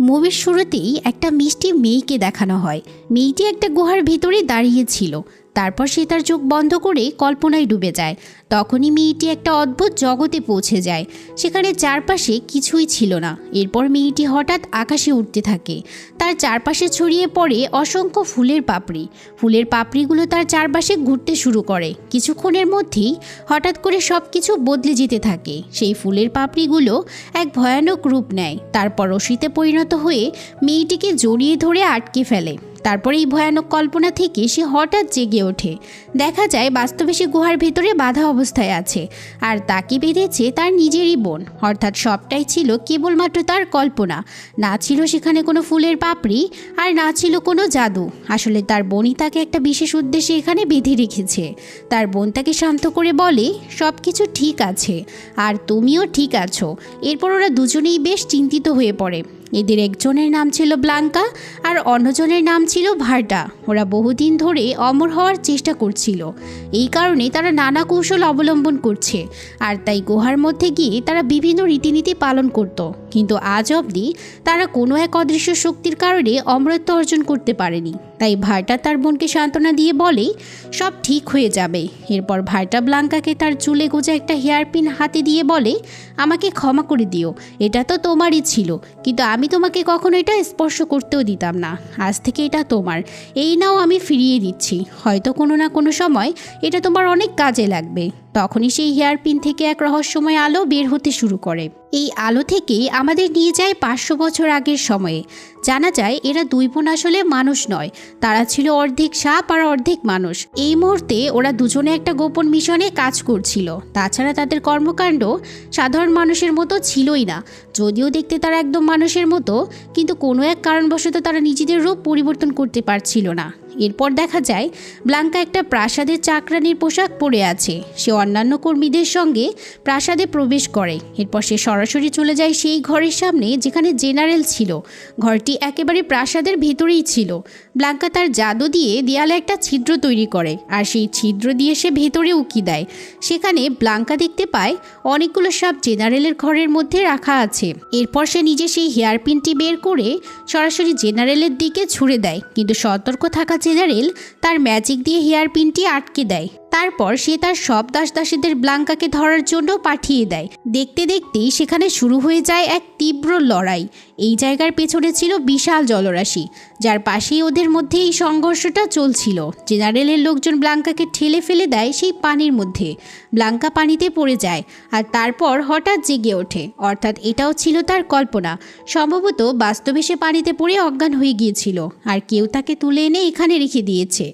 মুভির শুরুতেই একটা মিষ্টি মেয়েকে দেখানো হয়। মেয়েটি একটা গুহার ভেতরে দাঁড়িয়ে ছিল। তারপর সে তার চোখ বন্ধ করে কল্পনায় ডুবে যায়। তখনই মেয়েটি একটা অদ্ভুত জগতে পৌঁছে যায়। সেখানে চারপাশে কিছুই ছিল না। এরপর মেয়েটি হঠাৎ আকাশে উঠতে থাকে। তার চারপাশে ছড়িয়ে পড়ে অসংখ্য ফুলের পাপড়ি। ফুলের পাপড়িগুলো তার চারপাশে ঘুরতে শুরু করে। কিছুক্ষণের মধ্যেই হঠাৎ করে সব কিছু বদলে যেতে থাকে। সেই ফুলের পাপড়িগুলো এক ভয়ানক রূপ নেয়। তারপর রশিতে পরিণত হয়ে মেয়েটিকে জড়িয়ে ধরে আটকে ফেলে। তারপর এই ভয়ানক কল্পনা থেকে সে হঠাৎ জেগে ওঠে। দেখা যায় বাস্তবে সে গুহার ভেতরে বাধা অবস্থায় আছে, আর তাকে বেঁধেছে তার নিজেরই বোন। অর্থাৎ সবটাই ছিল কেবলমাত্র তার কল্পনা। না ছিল সেখানে কোনো ফুলের পাপড়ি, আর না ছিল কোনো জাদু। আসলে তার বোনই তাকে একটা বিশেষ উদ্দেশ্যে এখানে বেঁধে রেখেছে। তার বোন তাকে শান্ত করে বলে সব কিছু ঠিক আছে, আর তুমিও ঠিক আছো। এরপর ওরা দুজনেই বেশ চিন্তিত হয়ে পড়ে। এদের একজনের নাম ছিল ব্লাঙ্কা আর অন্যজনের নাম ছিল ভার্টা ওরা বহুদিন ধরে অমর হওয়ার চেষ্টা করছিল। এই কারণে তারা নানা কৌশল অবলম্বন করছে। আর তাই গুহার মধ্যে গিয়ে তারা বিভিন্ন রীতিনীতি পালন করত। কিন্তু আজ অবধি তারা কোনো এক অদৃশ্য শক্তির কারণে অমরত্ব অর্জন করতে পারেনি। তাই ভার্টা তার বোনকে সান্ত্বনা দিয়ে বলে, সব ঠিক হয়ে যাবে। এরপর ভার্টা ব্লাঙ্কাকে তার চুলে গোজা একটা হেয়ারপিন হাতে দিয়ে বলে, আমাকে ক্ষমা করে দিও, এটা তো তোমারই ছিল, কিন্তু আমি তোমাকে কখনো এটা স্পর্শ করতেও দিতাম না। আজ থেকে এটা তোমার, এই নাও আমি ফিরিয়ে দিচ্ছি। হয়তো কোনো না কোনো সময় এটা তোমার অনেক কাজে লাগবে। তখনই সেই হেয়ারপিন থেকে এক রহস্যময় আলো বের হতে শুরু করে। এই আলো থেকেই আমাদের নিয়ে যায় পাঁচশো বছর আগের সময়ে। জানা যায়, এরা দুই বোন আসলে মানুষ নয়। তারা ছিল অর্ধেক সাপ আর অর্ধেক মানুষ। এই মুহূর্তে ওরা দুজনে একটা গোপন মিশনে কাজ করছিল। তাছাড়া তাদের কর্মকাণ্ড সাধারণ মানুষের মতো ছিলই না। যদিও দেখতে তারা একদম মানুষের মতো, কিন্তু কোনো এক কারণবশত তারা নিজেদের রূপ পরিবর্তন করতে পারছিল না। এরপর দেখা যায়, ব্লাঙ্কা একটা প্রাসাদের চাকরানির পোশাক পরে আছে। সে অন্যান্য কর্মীদের সঙ্গে প্রাসাদে প্রবেশ করে। এরপর সে সরাসরি চলে যায় সেই ঘরের সামনে যেখানে জেনারেল ছিল। ঘরটি একেবারে প্রাসাদের ভেতরেই ছিল। ব্লাঙ্কা তার জাদু দিয়ে দেয়ালে একটা ছিদ্র তৈরি করে আর সেই ছিদ্র দিয়ে সে ভেতরে উকি দেয়। সেখানে ব্লাঙ্কা দেখতে পায়, অনেকগুলো সাপ জেনারেলের ঘরের মধ্যে রাখা আছে। এরপর সে নিজে সেই হেয়ারপিনটি বের করে সরাসরি জেনারেলের দিকে ছুড়ে দেয়। কিন্তু সতর্ক থাকা জেনারেল তার ম্যাজিক দিয়ে হেয়ার হেয়ারপিনটি আটকে দেয়। তারপর সে তার সব দাস দাসীদের ব্লাঙ্কাকে ধরার জন্য পাঠিয়ে দেয়। দেখতে দেখতেই সেখানে শুরু হয়ে যায় এক তীব্র লড়াই। এই জায়গার পেছনে ছিল বিশাল জলরাশি, যার পাশেই ওদের মধ্যে এই সংঘর্ষটা চলছিল। জেনারেলের লোকজন ব্লাঙ্কাকে ঠেলে ফেলে দেয় সেই পানির মধ্যে। ব্লাঙ্কা পানিতে পড়ে যায় আর তারপর হঠাৎ জেগে ওঠে। অর্থাৎ এটাও ছিল তার কল্পনা। সম্ভবত বাস্তবে সে পানিতে পড়ে অজ্ঞান হয়ে গিয়েছিল আর কেউ তাকে তুলে এনে এখানে রেখে দিয়েছে।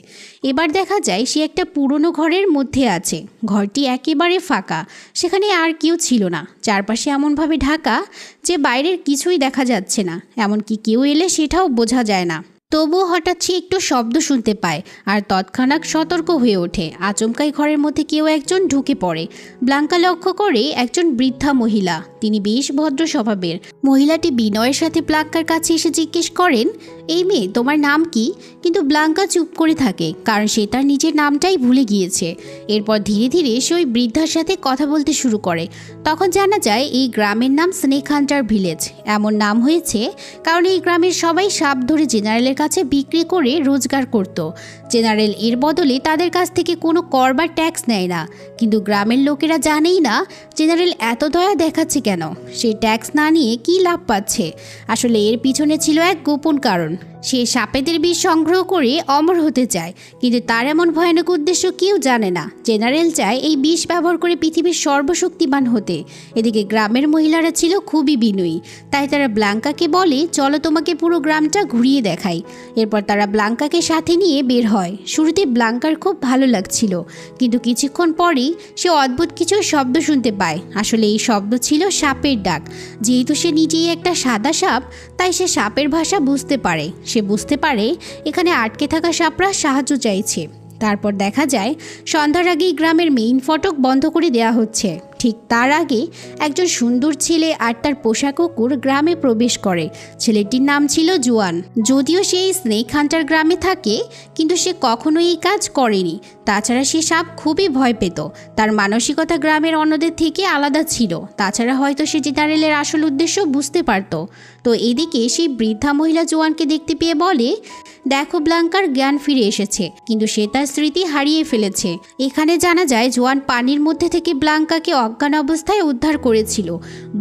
এবার দেখা যায় সে একটা পুরনো ঘরের মধ্যে আছে। ঘরটি একেবারে ফাঁকা। সেখানে আর কেউ ছিল না। চারপাশে এমনভাবে ঢাকা যে বাইরের কিছুই দেখা যাচ্ছে না। এমনকি কেউ এলে সেটাও বোঝা যায় না। তবুও হঠাৎ সে একটু শব্দ শুনতে পায় আর তৎক্ষণাৎ সতর্ক হয়ে ওঠে। আচমকাই ঘরের মধ্যে কেউ একজন ঢুকে পড়ে। ব্লাঙ্কা লক্ষ্য করে একজন বৃদ্ধা মহিলা। তিনি বেশ ভদ্র স্বভাবের মহিলাটি বিনয়ের সাথে ব্লাঙ্কার কাছে এসে জিজ্ঞেস করেন, এই মেয়ে, তোমার নাম কি? কিন্তু ব্লাঙ্কা চুপ করে থাকে, কারণ সে তার নিজের নামটাই ভুলে গিয়েছে। এরপর ধীরে ধীরে সে ওই বৃদ্ধার সাথে কথা বলতে শুরু করে। তখন জানা যায়, এই গ্রামের নাম স্নেক হান্টার ভিলেজ। এমন নাম হয়েছে, কারণ এই গ্রামের সবাই সাপ ধরে জেনারেলের কাছে বিক্রি করে রোজগার করত। জেনারেল এর বদলে তাদের কাছ থেকে কোনো কর বা ট্যাক্স নেয় না। কিন্তু গ্রামের লোকেরা জানেই না জেনারেল এত দয়া দেখাচ্ছে কেন? সে ট্যাক্স না নিয়ে কী লাভ পাচ্ছে? আসলে এর পিছনে ছিল এক গোপন কারণ। সে সাপেদের বিষ সংগ্রহ করে অমর হতে চায়। কিন্তু তার এমন ভয়ানক উদ্দেশ্য কেউ জানে না। জেনারেল চায় এই বিষ ব্যবহার করে পৃথিবীর সর্বশক্তিমান হতে। এদিকে গ্রামের মহিলারা ছিল খুবই বিনয়ী। তাই তারা ব্লাঙ্কাকে বলে, চলো তোমাকে পুরো গ্রামটা ঘুরিয়ে দেখাই। এরপর তারা ব্লাঙ্কাকে সাথে নিয়ে বের হয়। শুরুতে ব্লাঙ্কার খুব ভালো লাগছিল, কিন্তু কিছুক্ষণ পরেই সে অদ্ভুত কিছু শব্দ শুনতে পায়। আসলে এই শব্দ ছিল সাপের ডাক। যেহেতু সে নিজেই একটা সাদা সাপ, তাই সে সাপের ভাষা বুঝতে পারে। সে বুঝতে পারে এখানে আটকে থাকা সাপরা সাহায্য চাইছে। তারপর দেখা যায়, সন্ধ্যার আগেই গ্রামের মেইন ফটক বন্ধ করে দেওয়া হচ্ছে। ঠিক তার আগে একজন সুন্দর ছেলে আর তার পোষা কুকুর গ্রামে প্রবেশ করে। ছেলেটির নাম ছিল জোয়ান। যদিও সে স্নেক হান্টার গ্রামে থাকে, কিন্তু সে কখনো এই কাজ করেনি। তাছাড়া সে সাপ খুবই ভয় পেত। তার মানসিকতা গ্রামের অন্যদের থেকে আলাদা ছিল। তাছাড়া হয়তো সে জেনারেলের আসল উদ্দেশ্য বুঝতে পারত। তো এদিকে সেই বৃদ্ধা মহিলা জোয়ানকে দেখতে পেয়ে বলে দেখো ব্লাঙ্কার জ্ঞান ফিরে এসেছে, কিন্তু সে তার স্মৃতি হারিয়ে ফেলেছে। এখানে জানা যায়, জোয়ান পানির মধ্যে থেকে ব্লাঙ্কাকে অজ্ঞান অবস্থায় উদ্ধার করেছিল।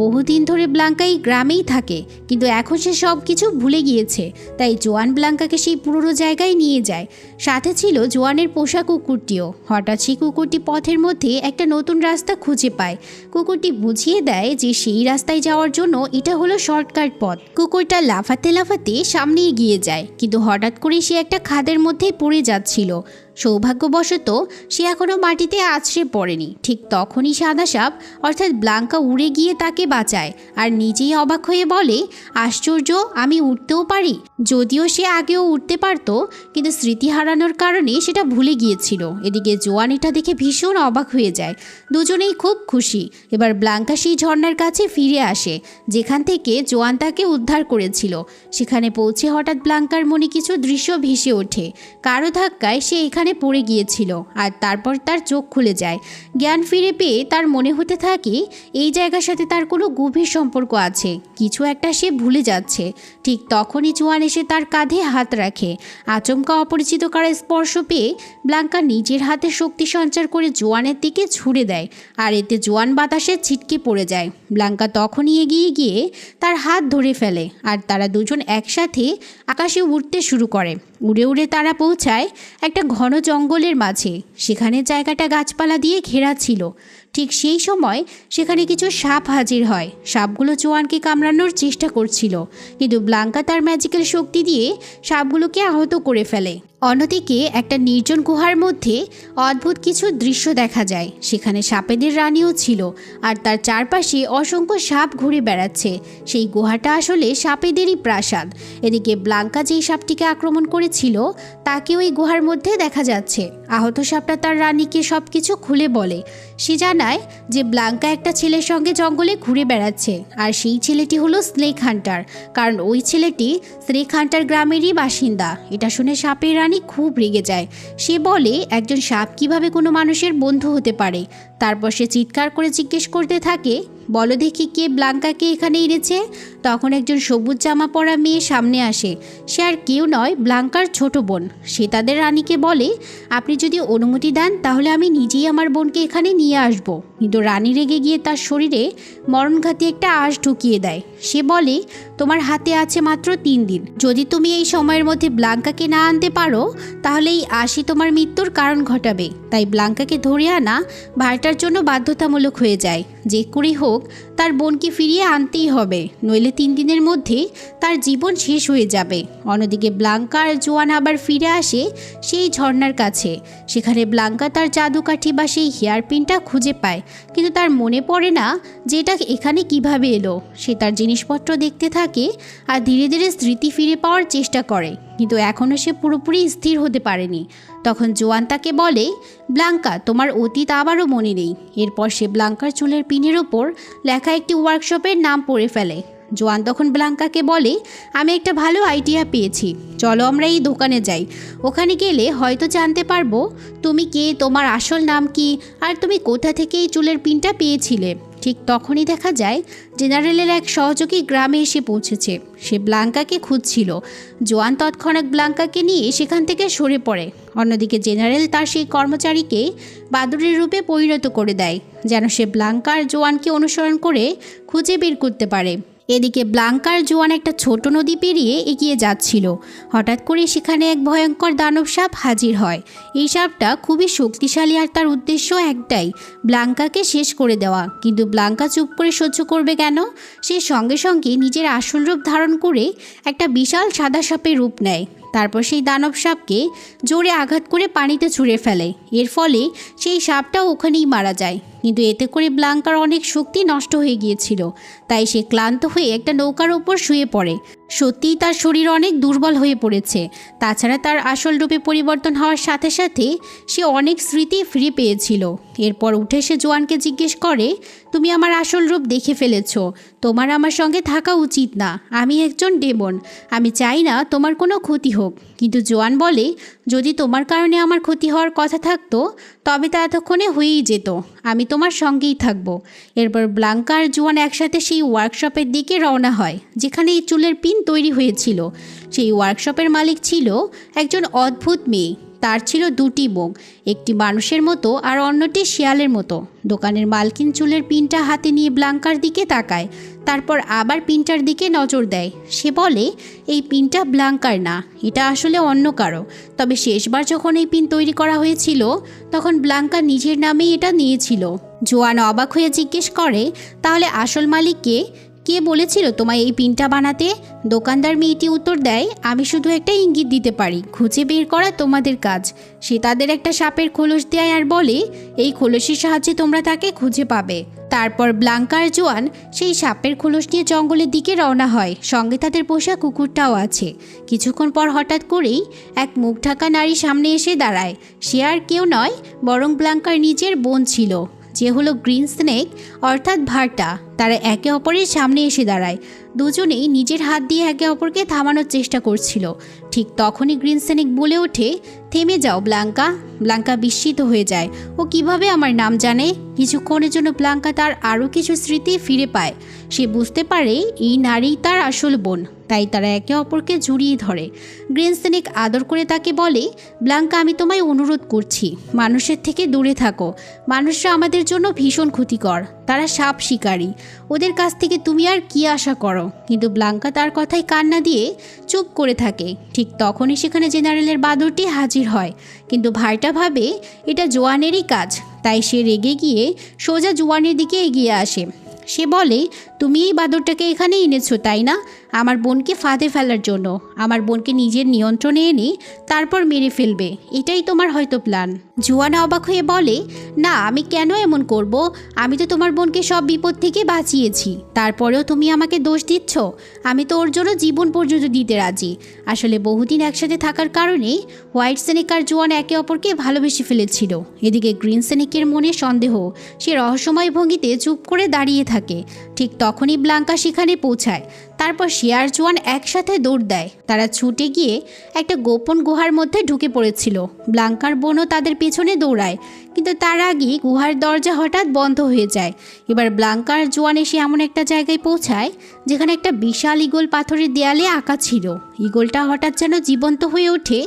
বহুদিন ধরে ব্লাঙ্কা এই গ্রামেই থাকে, কিন্তু এখন সে সব কিছু ভুলে গিয়েছে। তাই জোয়ান ব্লাঙ্কাকে সেই পুরনো জায়গায় নিয়ে যায়। সাথে ছিল জোয়ানের পোষা কুকুরটিও। হঠাৎ সেই কুকুরটি পথের মধ্যে একটা নতুন রাস্তা খুঁজে পায়। কুকুরটি বুঝিয়ে দেয় যে সেই রাস্তায় যাওয়ার জন্য এটা হলো শর্টকাট পথ। কুকুরটা লাফাতে লাফাতে সামনে এগিয়ে যায়, কিন্তু হঠাৎ করে সে একটা খাদের মধ্যেই পড়ে যাচ্ছিল। সৌভাগ্যবশত সে এখনও মাটিতে আছড়ে পড়েনি। ঠিক তখনই সাদা সাপ অর্থাৎ ব্লাঙ্কা, উড়ে গিয়ে তাকে বাঁচায় আর নিজেই অবাক হয়ে বলে, আশ্চর্য, আমি উঠতেও পারি? যদিও সে আগেও উঠতে পারত, কিন্তু স্মৃতি হারানোর কারণে সেটা ভুলে গিয়েছিল। এদিকে জোয়ান এটা দেখে ভীষণ অবাক হয়ে যায়। দুজনেই খুব খুশি। এবার ব্লাঙ্কা সেই ঝর্ণার কাছে ফিরে আসে, যেখান থেকে জোয়ান তাকে উদ্ধার করেছিল। সেখানে পৌঁছে হঠাৎ ব্লাঙ্কার মনে কিছু দৃশ্য ভেসে ওঠে। কারও ধাক্কায় সে এখানে পড়ে গিয়েছিল আর তারপর তার চোখ খুলে যায়। জ্ঞান ফিরে পেয়ে তার মনে হতে থাকে, এই জায়গার সাথে তার কোনো গভীর সম্পর্ক আছে। কিছু একটা সে ভুলে যাচ্ছে। ঠিক তখনই জোয়ান এসে তার কাঁধে হাত রাখে। আচমকা অপরিচিত কারা স্পর্শ পেয়ে ব্লাঙ্কা নিজের হাতে শক্তি সঞ্চার করে জোয়ানের দিকে ছুড়ে দেয় আর এতে জোয়ান বাতাসে ছিটকে পড়ে যায়। ব্লাঙ্কা তখনই এগিয়ে গিয়ে তার হাত ধরে ফেলে আর তারা দুজন একসাথে আকাশে উঠতে শুরু করে। উড়ে উড়ে তারা পৌঁছায় একটা ঘন জঙ্গলের মাঝে। সেখানে জায়গাটা গাছপালা দিয়ে ঘেরা ছিল। ঠিক সেই সময় সেখানে কিছু সাপ হাজির হয়। সাপগুলো জোয়ানকে কামড়ানোর চেষ্টা করছিল। কিন্তু ব্লাঙ্কা তার ম্যাজিক্যাল শক্তি দিয়ে সাপগুলোকে আহত করে ফেলে। অন্যদিকে একটা নির্জন গুহার মধ্যে অদ্ভুত কিছু দৃশ্য দেখা যায়। সেখানে সাপেদের রানীও ছিল আর তার চারপাশে অসংখ্য সাপ ঘুরে বেড়াচ্ছে। সেই গুহাটা আসলে সাপেদেরই প্রাসাদ। এদিকে ব্লাঙ্কা যেই সাপটিকে আক্রমণ করেছিল তাকে ওই গুহার মধ্যে দেখা যাচ্ছে। আহত সাপটা তার রানীকে সব কিছু খুলে বলে। সে জানায় যে ব্লাঙ্কা একটা ছেলের সঙ্গে জঙ্গলে ঘুরে বেড়াচ্ছে আর সেই ছেলেটি হলো স্নেক হান্টার। কারণ ওই ছেলেটি স্নেক হান্টার গ্রামেরই বাসিন্দা। এটা শুনে সাপের রানী খুব রেগে যায়। সে বলে, একজন সাপ কীভাবে কোনো মানুষের বন্ধু হতে পারে? তারপর সে চিৎকার করে জিজ্ঞেস করতে থাকে, বলো দেখি কে ব্লাঙ্কাকে এখানে এনেছে? তখন একজন সবুজ জামা পরা মেয়ে সামনে আসে। সে আর কেউ নয়, ব্লাঙ্কার ছোট বোন। সে তাদের রানীকে বলে, আপনি যদি অনুমতি দেন, তাহলে আমি নিজেই আমার বোনকে এখানে নিয়ে আসব। কিন্তু রানী রেগে গিয়ে তার শরীরে মরণঘাতী একটা আশ ঢুকিয়ে দেয়। সে বলে তোমার হাতে আছে মাত্র তিন দিন। যদি তুমি এই সময়ের মধ্যে ব্লাঙ্কাকে না আনতে পারো, তাহলে এই আশি তোমার মৃত্যুর কারণ ঘটাবে। তাই ব্লাঙ্কাকে ধরে আনা ভাইটার জন্য বাধ্যতামূলক হয়ে যায়। যে করেই হোক, তার বোনকে ফিরিয়ে আনতেই হবে। নইলে তিন দিনের মধ্যে তার জীবন শেষ হয়ে যাবে। অন্যদিকে ব্লাঙ্কা আর জোয়ান আবার ফিরে আসে সেই ঝর্নার কাছে। সেখানে ব্লাঙ্কা তার জাদুকাঠি বা সেই হেয়ার পিনটা খুঁজে পায়। কিন্তু তার মনে পড়ে না যে এটা এখানে কীভাবে এলো। সে তার জিনিসপত্র দেখতে থাকে আর ধীরে ধীরে স্মৃতি ফিরে পাওয়ার চেষ্টা করে। কিন্তু এখনও সে পুরোপুরি স্থির হতে পারেনি। তখন জোয়ান তাকে বলে, ব্লাঙ্কা, তোমার অতীত আবারও মনে নেই। এরপর সে ব্লাঙ্কার চুলের পিনের ওপর লেখা একটি ওয়ার্কশপের নাম পড়ে ফেলে। জোয়ান তখন ব্লাঙ্কাকে বলে, আমি একটা ভালো আইডিয়া পেয়েছি। চলো আমরা এই দোকানে যাই। ওখানে গেলে হয়তো জানতে পারব তুমি কে, তোমার আসল নাম কি, আর তুমি কোথা থেকে এই চুলের পিনটা পেয়েছিলে? ঠিক তখনই দেখা যায় জেনারেলের এক সহযোগী গ্রামে এসে পৌঁছেছে। সে ব্লাঙ্কাকে খুঁজছিল। জোয়ান তৎক্ষণাৎ ব্লাঙ্কাকে নিয়ে সেখান থেকে সরে পড়ে। অন্যদিকে জেনারেল তার সেই কর্মচারীকে বাদুরের রূপে পরিণত করে দেয়, যেন সে ব্লাঙ্কার জোয়ানকে অনুসরণ করে খুঁজে বের করতে পারে। এদিকে ব্লাঙ্কার জোয়ান একটা ছোট নদী পেরিয়ে এগিয়ে যাচ্ছিল। হঠাৎ করে সেখানে এক ভয়ঙ্কর দানব সাপ হাজির হয়। এই সাপটা খুবই শক্তিশালী আর তার উদ্দেশ্য একটাই, ব্লাঙ্কাকে শেষ করে দেওয়া। কিন্তু ব্লাঙ্কা চুপ করে সহ্য করবে কেন? সে সঙ্গে সঙ্গে নিজের আসল রূপ ধারণ করে একটা বিশাল সাদা সাপের রূপ নেয়। তারপর সেই দানব সাপকে জোরে আঘাত করে পানিতে ছুঁড়ে ফেলে। এর ফলে সেই সাপটাও ওখানেই মারা যায়। কিন্তু এতে করে ব্লাঙ্কার অনেক শক্তি নষ্ট হয়ে গিয়েছিল। তাই সে ক্লান্ত হয়ে একটা নৌকার ওপর শুয়ে পড়ে। সত্যিই তার শরীর অনেক দুর্বল হয়ে পড়েছে। তাছাড়া তার আসল রূপে পরিবর্তন হওয়ার সাথে সাথে সে অনেক স্মৃতি ফিরে পেয়েছিল। এরপর উঠে সে জোয়ানকে জিজ্ঞেস করে, তুমি আমার আসল রূপ দেখে ফেলেছ। তোমার আমার সঙ্গে থাকা উচিত না। আমি একজন ডেমন। আমি চাই না তোমার কোনো ক্ষতি হোক। কিন্তু জোয়ান বলে, যদি তোমার কারণে আমার ক্ষতি হওয়ার কথা থাকতো, তবে তা এতক্ষণে হয়েই যেত। আমি তোমার সঙ্গেই থাকব। এরপর ব্লাঙ্কা আর জোয়ান একসাথে সেই ওয়ার্কশপের দিকে রওনা হয় যেখানে এই চুলের পিন তৈরি হয়েছিল। সেই ওয়ার্কশপের মালিক ছিল একজন অদ্ভুত মেয়ে। তার ছিল দুটি মুখ একটি মানুষের মতো আর অন্যটি শিয়ালের মতো। দোকানের মালকিন চুলের পিনটা হাতে নিয়ে ব্লাঙ্কার দিকে তাকায়, তারপর আবার পিনটার দিকে নজর দেয়। সে বলে, এই পিনটা ব্লাঙ্কার না, এটা আসলে অন্য কারও। তবে শেষবার যখন এই পিন তৈরি করা হয়েছিল, তখন ব্লাঙ্কা নিজের নামেই এটা নিয়েছিল। জোয়ান অবাক হয়ে জিজ্ঞেস করে, তাহলে আসল মালিককে বলেছিল তোমায় এই পিনটা বানাতে? দোকানদার মেয়েটি উত্তর দেয়, আমি শুধু একটা ইঙ্গিত দিতে পারি, খুঁজে বের করা তোমাদের কাজ। সে তাদের একটা সাপের খোলস দেয় আর বলে, এই খোলসের সাহায্যে তোমরা তাকে খুঁজে পাবে। তারপর ব্লাঙ্কার জোয়ান সেই সাপের খোলস নিয়ে জঙ্গলের দিকে রওনা হয়, সঙ্গে তাদের পোষা কুকুরটাও আছে। কিছুক্ষণ পর হঠাৎ করেই এক মুখ ঢাকা নারী সামনে এসে দাঁড়ায়। সে আর কেউ নয়, বরং ব্লাঙ্কার নিজের বোন ছিল, যে হলো গ্রিন স্নেক, অর্থাৎ ভার্টা তারা একে অপরের সামনে এসে দাঁড়ায়। দুজনেই নিজের হাত দিয়ে একে অপরকে থামানোর চেষ্টা করছিল। ঠিক তখনই গ্রিন স্নেক বলে ওঠে, থেমে যাও ব্লাঙ্কা ব্লাঙ্কা বিস্মিত হয়ে যায়। ও কীভাবে আমার নাম জানে? কিছুক্ষণের জন্য ব্লাঙ্কা তার আরও কিছু স্মৃতি ফিরে পায়। সে বুঝতে পারে এই নারী তার আসল বোন, তাই তারা একে অপরকে জড়িয়ে ধরে। গ্রিন স্নেক আদর করে তাকে বলে ব্লাঙ্কা আমি তোমায় অনুরোধ করছি, মানুষের থেকে দূরে থাকো। মানুষরা আমাদের জন্য ভীষণ ক্ষতিকর, তারা সাপ শিকারী। ওদের কাছ থেকে তুমি আর কি আশা করো? কিন্তু ব্লাঙ্কা তার কথায় কান্না দিয়ে চুপ করে থাকে। ঠিক তখনই সেখানে জেনারেলের বাদরটি হাজির হয়। কিন্তু ভাইটা ভাবে, এটা জোয়ানেরই কাজ। তাই সে রেগে গিয়ে সোজা জোয়ানের দিকে এগিয়ে আসে। সে বলে তুমি এই বাদরটাকে এখানে এনেছো, তাই না? আমার বোনকে ফাঁদে ফেলার জন্য। আমার বোনকে নিজের নিয়ন্ত্রণে এনে তারপর মেরে ফেলবে। এটাই তোমার হয়তো প্ল্যান। জুয়ানা অবাক হয়ে বলে, না, আমি কেন এমন করব? আমি তো তোমার বোনকে সব বিপদ থেকে বাঁচিয়েছি। তারপরেও তুমি আমাকে দোষ দিচ্ছ? আমি তো ওর জন্য জীবন পর্যন্ত দিতে রাজি। আসলে বহুদিন একসাথে থাকার কারণে হোয়াইট সেনেক আর জোয়ান একে অপরকে ভালোবেসে ফেলেছিল। এদিকে গ্রিন সেনেকের মনে সন্দেহ, সে রহস্যময় ভঙ্গিতে চুপ করে দাঁড়িয়ে থাকে। ঠিক তখনই ব্লাঙ্কা সেখানে পৌঁছায়। তারপর শিয়ার জোয়ান একসাথে দৌড় দেয়। তারা ছুটে গিয়ে একটা গোপন গুহার মধ্যে ঢুকে পড়েছিল। ব্লাঙ্কার বোনও তাদের পেছনে দৌড়ায়, কিন্তু তার আগেই গুহার দরজা হঠাৎ বন্ধ হয়ে যায়। এবার ব্লাঙ্কার জোয়ান এসে এমন একটা জায়গায় পৌঁছায়, যেখানে একটা বিশাল ইগল পাথরের দেয়ালে আঁকা ছিল। ইগলটা হঠাৎ যেন জীবন্ত হয়ে ওঠে,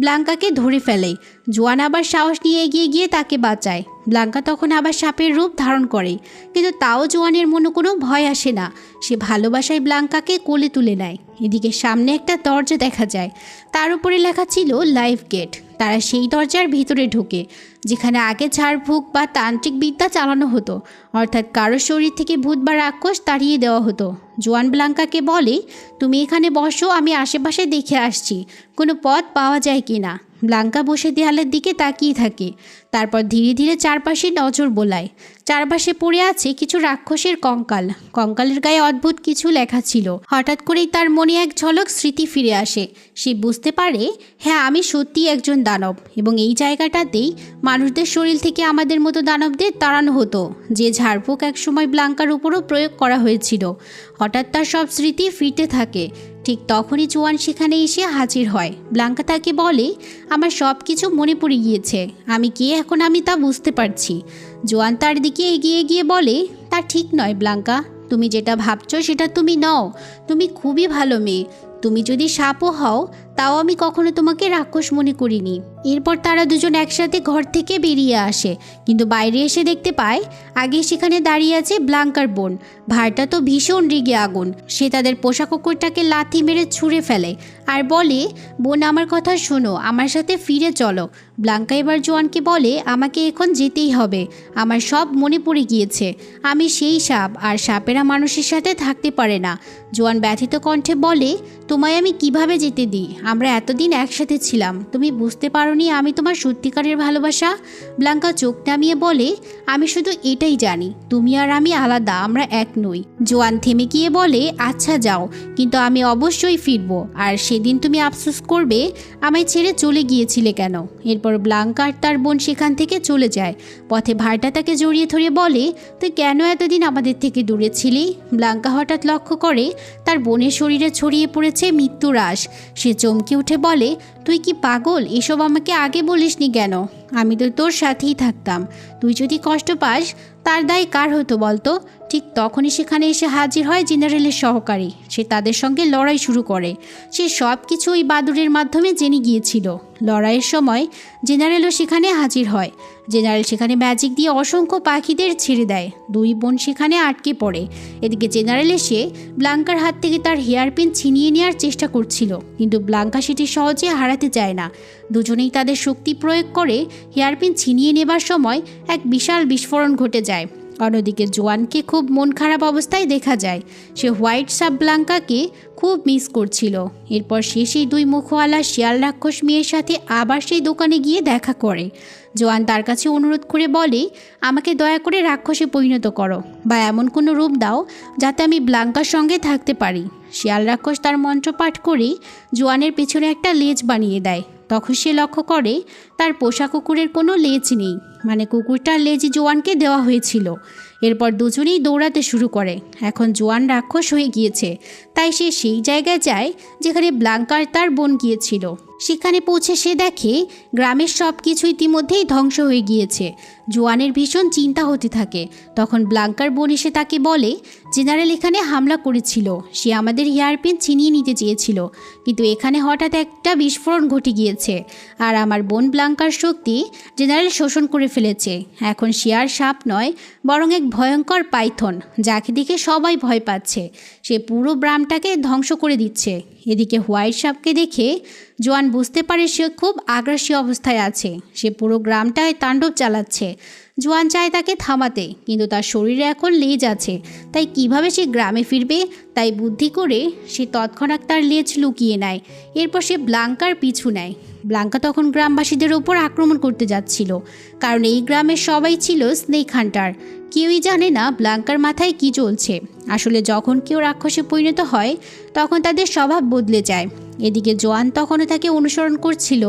ব্লাঙ্কাকে ধরে ফেলে। জোয়ান আবার সাহস নিয়ে এগিয়ে গিয়ে তাকে বাঁচায়। ব্লাঙ্কা তখন আবার সাপের রূপ ধারণ করে, কিন্তু তাও জোয়ানের মনে কোনো ভয় আসে না। সে ভালোবাসায় ব্লাঙ্কাকে কোলে তুলে নেয়। এদিকে সামনে একটা দরজা দেখা যায়। তার উপরে লেখা ছিল লাইফ গেট। তারা সেই দরজার ভিতরে ঢোকে, যেখানে আগে ঝাড়ফুঁক বা তান্ত্রিক বিদ্যা চালানো হতো। অর্থাৎ কারোর শরীর থেকে ভূত বা রাক্ষস তাড়িয়ে দেওয়া হতো। জোয়ান ব্লাঙ্কাকে বলে, তুমি এখানে বসো, আমি আশেপাশে দেখে আসছি। কোনো পথ পাওয়া যায় কি না ব্লাঙ্কা বসে দেয়ালের দিকে তাকিয়ে থাকে। তারপর ধীরে ধীরে চারপাশে নজর বোলায়। চারপাশে পড়ে আছে কিছু রাক্ষসের কঙ্কাল। কঙ্কালের গায়ে অদ্ভুত কিছু লেখা ছিল। হঠাৎ করেই তার মনে এক ঝলক স্মৃতি ফিরে আসে। সে বুঝতে পারে হ্যাঁ আমি সত্যি একজন দানব এবং এই জায়গাটাতেই মানুষদের শরীর থেকে আমাদের মতো দানবদের তাড়ানো হতো। যে ঝাড়ফুঁক একসময় ব্লাঙ্কার উপরও প্রয়োগ করা হয়েছিল। হঠাৎ তার সব স্মৃতি ফিরতে থাকে। ঠিক তখনই জোয়ান সেখানে এসে হাজির হয়। ব্লাঙ্কা তাকে বলে, আমার সব কিছু মনে পড়ে গিয়েছে। আমি কে এখন আমি তা বুঝতে পারছি। জোয়ান তার দিকে এগিয়ে গিয়ে বলে, তা ঠিক নয় ব্লাঙ্কা। তুমি যেটা ভাবছ সেটা তুমি নও। তুমি খুবই ভালো মেয়ে। তুমি যদি সাপও হও তাও আমি কখনো তোমাকে রাক্ষস মনে করিনি। এরপর তারা দুজন একসাথে ঘর থেকে বেরিয়ে আসে, কিন্তু বাইরে এসে দেখতে পায়, আগে সেখানে দাঁড়িয়ে আছে ব্লাঙ্কার বোন। ভাড়টা তো ভীষণ রেগে আগুন। সে তাদের পোষা কুকুরটাকে লাথি মেরে ছুঁড়ে ফেলে আর বলে, বোন, আমার কথা শোনো, আমার সাথে ফিরে চলো। ব্লাঙ্কা এবার জোয়ানকে বলে, আমাকে এখন যেতেই হবে। আমার সব মনে পড়ে গিয়েছে। আমি সেই সাপ, আর সাপেরা মানুষের সাথে থাকতে পারে না। জোয়ান ব্যথিত কণ্ঠে বলে, তোমায় আমি কীভাবে যেতে দিই? আমরা এতদিন একসাথে ছিলাম। তুমি বুঝতে পারোনি আমি তোমার সত্যিকারের ভালোবাসা? ব্লাঙ্কা চোখ নামিয়ে বলে, আমি শুধু এটাই জানি, তুমি আর আমি আলাদা, আমরা এক নই। জোয়ান থেমে গিয়ে বলে আচ্ছা যাও, কিন্তু আমি অবশ্যই ফিরবো। আর সেদিন তুমি আফসোস করবে, আমায় ছেড়ে চলে গিয়েছিলে কেন? এরপর ব্লাঙ্কা আর তার বোন সেখান থেকে চলে যায়। পথে ভাইটা তাকে জড়িয়ে ধরে বলে, তুই কেন এতদিন আমাদের থেকে দূরে ছিলি? ব্লাঙ্কা হঠাৎ লক্ষ্য করে, তার বোনের শরীরে ছড়িয়ে পড়েছে মৃত্যুরাস সে চমকে উঠে বলে, তুই কি পাগল? এসব আমাকে আগে বলিসনি কেন? আমি তো তোর সাথেই থাকতাম। তুই যদি কষ্ট পাস, তার দায় কার হতো বলতো? ঠিক তখনই সেখানে এসে হাজির হয় জেনারেলের সহকারী। সে তাদের সঙ্গে লড়াই শুরু করে। সে সব কিছু ওই বাদুরের মাধ্যমে জেনে গিয়েছিল। লড়াইয়ের সময় জেনারেলও সেখানে হাজির হয়। জেনারেল সেখানে ম্যাজিক দিয়ে অসংখ্য পাখিদের ছেড়ে দেয়। দুই বোন সেখানে আটকে পড়ে। এদিকে জেনারেল এসে ব্লাঙ্কার হাত থেকে তার হেয়ারপিন ছিনিয়ে নেওয়ার চেষ্টা করছিল। কিন্তু ব্লাঙ্কা সেটি সহজে হারাতে চায় না। দুজনেই তাদের শক্তি প্রয়োগ করে হেয়ারপিন ছিনিয়ে নেবার সময় এক বিশাল বিস্ফোরণ ঘটে যায়। অন্যদিকে জোয়ানকে খুব মন খারাপ অবস্থায় দেখা যায়। সে হোয়াইট সাব ব্লাঙ্কাকে খুব মিস করছিল। এরপর সে সেই দুই মুখওয়ালা শিয়াল রাক্ষস মেয়ের সাথে আবার সেই দোকানে গিয়ে দেখা করে। জোয়ান তার কাছে অনুরোধ করে বলে, আমাকে দয়া করে রাক্ষসে পরিণত করো বা এমন কোনো রূপ দাও যাতে আমি ব্লাঙ্কার সঙ্গে থাকতে পারি। শিয়াল রাক্ষস তার মন্ত্র পাঠ করে জোয়ানের পেছনে একটা লেজ বানিয়ে দেয়। তখন সে লক্ষ্য করে, তার পোষা কুকুরের কোনো লেজ নেই মানে কুকুরটার লেজই জোয়ানকে দেওয়া হয়েছিল। এরপর দুজনেই দৌড়াতে শুরু করে। এখন জোয়ান রাক্ষস হয়ে গিয়েছে, তাই সে সেই জায়গায় যায় যেখানে ব্লাঙ্কার তার বোন গিয়েছিল। সেখানে পৌঁছে সে দেখে গ্রামের সব কিছু ইতিমধ্যেই ধ্বংস হয়ে গিয়েছে। জোয়ানের ভীষণ চিন্তা হতে থাকে। তখন ব্লাঙ্কার বোন এসে তাকে বলে, জেনারেল এখানে হামলা করেছিল। সে আমাদের হেয়ারপিন ছিনিয়ে নিতে চেয়েছিল। কিন্তু এখানে হঠাৎ একটা বিস্ফোরণ ঘটে গিয়েছে। আর আমার বোন ব্লাঙ্কার শক্তি জেনারেল শোষণ করে ফেলেছে। এখন শিয়ার সাপ নয়, বরং এক ভয়ঙ্কর পাইথন, যাকে দেখে সবাই ভয় পাচ্ছে। সে পুরো ব্রামটাকে ধ্বংস করে দিচ্ছে। এদিকে হোয়াইট সাপকে দেখে জোয়ান বুঝতে পারে সে খুব আগ্রাসী অবস্থায় আছে। সে পুরো গ্রামটায় তাণ্ডব চালাচ্ছে। জোয়ান চায় তাকে থামাতে, কিন্তু তার শরীরে এখন লেজ আছে। তাই কীভাবে সে গ্রামে ফিরবে? তাই বুদ্ধি করে সে তৎক্ষণাৎ তার লেজ লুকিয়ে নেয়। এরপর সে ব্লাঙ্কার পিছু নেয়। ব্লাঙ্কা তখন গ্রামবাসীদের ওপর আক্রমণ করতে যাচ্ছিল। কারণ এই গ্রামের সবাই ছিল স্নেক হান্টার কেউই জানে না ব্লাঙ্কার মাথায় কি চলছে আসলে যখন কেউ রাক্ষসে পরিণত হয়, তখন তাদের স্বভাব বদলে যায়। এদিকে জোয়ান তখনও তাকে অনুসরণ করছিল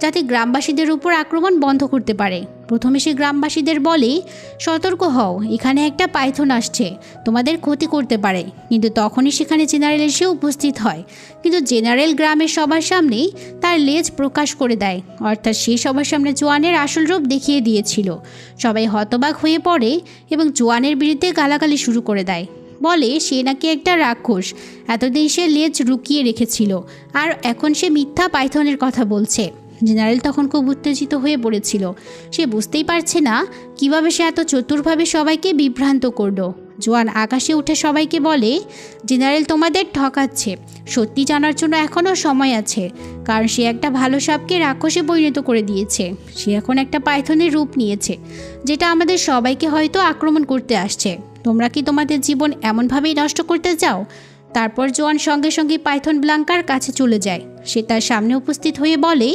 যাতে গ্রামবাসীদের উপর আক্রমণ বন্ধ করতে পারে। প্রথমে সে গ্রামবাসীদের বলে, সতর্ক হও, এখানে একটা পাইথন আসছে, তোমাদের ক্ষতি করতে পারে। কিন্তু তখনই সেখানে জেনারেল এসে উপস্থিত হয়। কিন্তু জেনারেল গ্রামের সবার সামনেই তার লেজ প্রকাশ করে দেয়। অর্থাৎ সে সবার সামনে জোয়ানের আসল রূপ দেখিয়ে দিয়েছিল। সবাই হতবাক হয়ে পড়ে এবং জোয়ানের বিরুদ্ধে গালাগালি শুরু করে দেয়। বলে, সে নাকি একটা রাক্ষস। এতদিন সে লেজ রুকিয়ে রেখেছিল। আর এখন সে মিথ্যা পাইথনের কথা বলছে। জেনারেল তখন খুব উত্তেজিত হয়ে পড়েছিল। সে বুঝতেই পারছে না কীভাবে সে এত চতুরভাবে সবাইকে বিভ্রান্ত করল। জোয়ান আকাশে উঠে সবাইকে বলে, জেনারেল তোমাদের ঠকাচ্ছে। সত্যি জানার জন্য এখনও সময় আছে। কারণ সে একটা ভালো সাপকে রাক্ষসে পরিণত করে দিয়েছে। সে এখন একটা পাইথনের রূপ নিয়েছে, যেটা আমাদের সবাইকে হয়তো আক্রমণ করতে আসছে। তোমরা কি তোমাদের জীবন এমনভাবেই নষ্ট করতে চাও? তারপর জোয়ান সঙ্গে সঙ্গে পাইথন ব্লাঙ্কার কাছে চলে যায়। সে তার সামনে উপস্থিত হয়ে বলে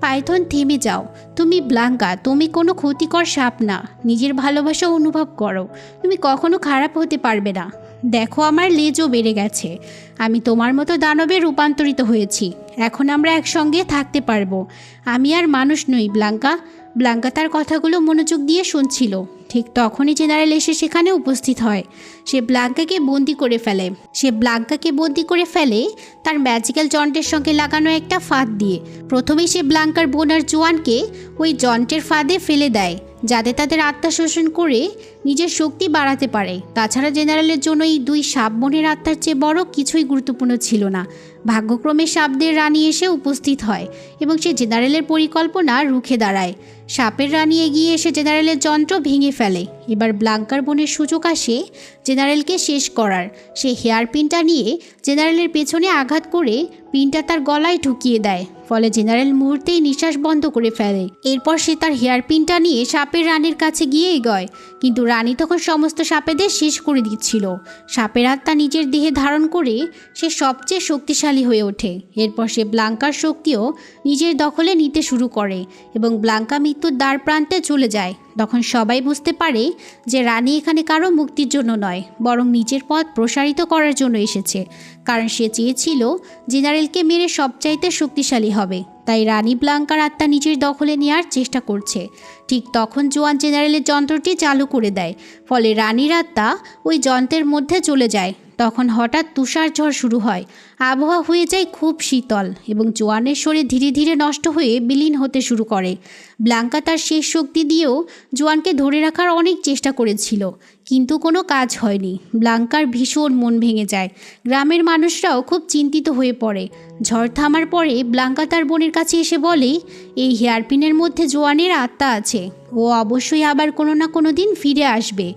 পাইথন, থেমে যাও। তুমি ব্লাঙ্কা, তুমি কোনো ক্ষতিকর সাপ না। নিজের ভালোবাসা অনুভব করো। তুমি কখনো খারাপ হতে পারবে না। দেখো, আমার লেজও বেড়ে গেছে। আমি তোমার মতো দানবে রূপান্তরিত হয়েছি। এখন আমরা একসঙ্গে থাকতে পারব। আমি আর মানুষ নই, ব্লাঙ্কা। ব্লাঙ্কা তার কথাগুলো মনোযোগ দিয়ে শুনছিল। ঠিক তখনই জেনারেল এসে সেখানে উপস্থিত হয়। সে ব্ল্যাঙ্কাকে বন্দি করে ফেলে। সে ব্ল্যাঙ্কাকে বন্দি করে ফেলে তার ম্যাজিক্যাল যন্ত্রের সঙ্গে লাগানো একটা ফাঁদ দিয়ে। প্রথমেই সে ব্লাঙ্কার বোনার জোয়ানকে ওই যন্ত্রের ফাঁদে ফেলে দেয়, যাতে তাদের আত্মা শোষণ করে নিজের শক্তি বাড়াতে পারে। তাছাড়া জেনারেলের জন্য এই দুই সাপ বোনের আত্মার চেয়ে বড় কিছুই গুরুত্বপূর্ণ ছিল না। ভাগ্যক্রমে সাপদের রানী এসে উপস্থিত হয় এবং সে জেনারেলের পরিকল্পনা রুখে দাঁড়ায়। সাপের রানী এগিয়ে এসে জেনারেলের যন্ত্র ভেঙে ফেলে। এবার ব্লাঙ্কার বোনের সুযোগ আসে জেনারেলকে শেষ করার। সে হেয়ার পিনটা নিয়ে জেনারেলের পেছনে আঘাত করে পিনটা তার গলায় ঢুকিয়ে দেয়। ফলে জেনারেল মুহূর্তেই নিঃশ্বাস বন্ধ করে ফেলে। এরপর সে তার হেয়ার পিনটা নিয়ে সাপের রানীর কাছে গিয়ে এগোয়। কিন্তু রানী তখন সমস্ত সাপেদের শেষ করে দিচ্ছিল। সাপের আত্মা নিজের দেহে ধারণ করে সে সবচেয়ে শক্তিশালী হয়ে ওঠে। এরপর সে ব্লাঙ্কার শক্তিও নিজের দখলে নিতে শুরু করে এবং ব্লাঙ্কা মৃত্যুর দ্বার প্রান্তে চলে যায়। তখন সবাই বুঝতে পারে যে রানী এখানে কারও মুক্তির জন্য নয়, বরং নিজের পথ প্রসারিত করার জন্য এসেছে। কারণ সে চেয়েছিল জেনারেলকে মেরে সবচাইতে শক্তিশালী হবে। তাই রানী ব্লাঙ্কার আত্মা নিজের দখলে নেওয়ার চেষ্টা করছে। ঠিক তখন জোয়ান জেনারেলের যন্ত্রটি চালু করে দেয়, ফলে রানীর আত্মা ওই যন্ত্রের মধ্যে চলে যায়। তখন হঠাৎ তুষার ঝড় শুরু হয়। আবহাওয়া হয়ে যায় খুব শীতল এবং জোয়ানের শরীর ধীরে ধীরে নষ্ট হয়ে বিলীন হতে শুরু করে। ব্লাঙ্কা তার শেষ শক্তি দিয়েও জোয়ানকে ধরে রাখার অনেক চেষ্টা করেছিল, কিন্তু কোনো কাজ হয়নি। ব্লাঙ্কার ভীষণ মন ভেঙে যায়। গ্রামের মানুষরাও খুব চিন্তিত হয়ে পড়ে। ঝড় থামার পরে ব্লাঙ্কা তার বোনের কাছে এসে বলে, এই হেয়ারপিনের মধ্যে জোয়ানের আত্মা আছে। ও অবশ্যই আবার কোনো না কোনো দিন ফিরে আসবে।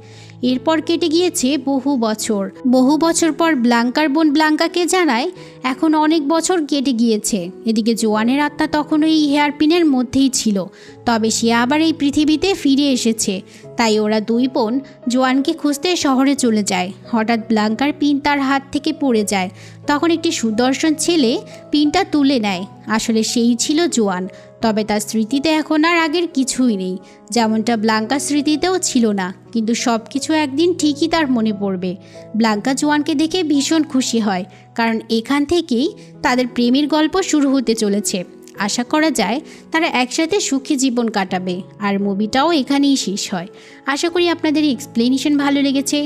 এরপর কেটে গিয়েছে বহু বছর। বহু বছর পর ব্লাঙ্কার বোন ব্লাঙ্কাকে জানায়, এখন অনেক বছর কেটে গিয়েছে। এদিকে জোয়ানের আত্মা তখনও এই হেয়ারপিনের মধ্যেই ছিল। তবে সে আবার এই পৃথিবীতে ফিরে এসেছে। তাই ওরা দুই বোন জোয়ানকে খুঁজতে শহরে চলে যায়। হঠাৎ ব্লাঙ্কার পিন তার হাত থেকে পড়ে যায়। তখন একটি সুদর্শন ছেলে পিনটা তুলে নেয়। আসলে সেই ছিল জোয়ান। তবে তার স্মৃতিতে এখন আর আগের কিছুই নেই। যেমনটা ব্লাঙ্কার স্মৃতিতেও ছিল না, কিন্তু সব কিছু একদিন ঠিকই তার মনে পড়বে। ব্লাঙ্কা জোয়ানকে দেখে ভীষণ খুশি হয়, কারণ এখান থেকেই তাদের প্রেমের গল্প শুরু হতে চলেছে। আশা করা যায় তারা একসাথে সুখী জীবন কাটাবে, আর মুভিটাও এখানেই শেষ হয়। আশা করি আপনাদের এক্সপ্লেনেশন ভালো লেগেছে।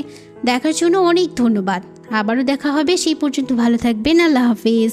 দেখার জন্য অনেক ধন্যবাদ। আবারও দেখা হবে, সেই পর্যন্ত ভালো থাকবেন, আল্লাহ হাফিজ।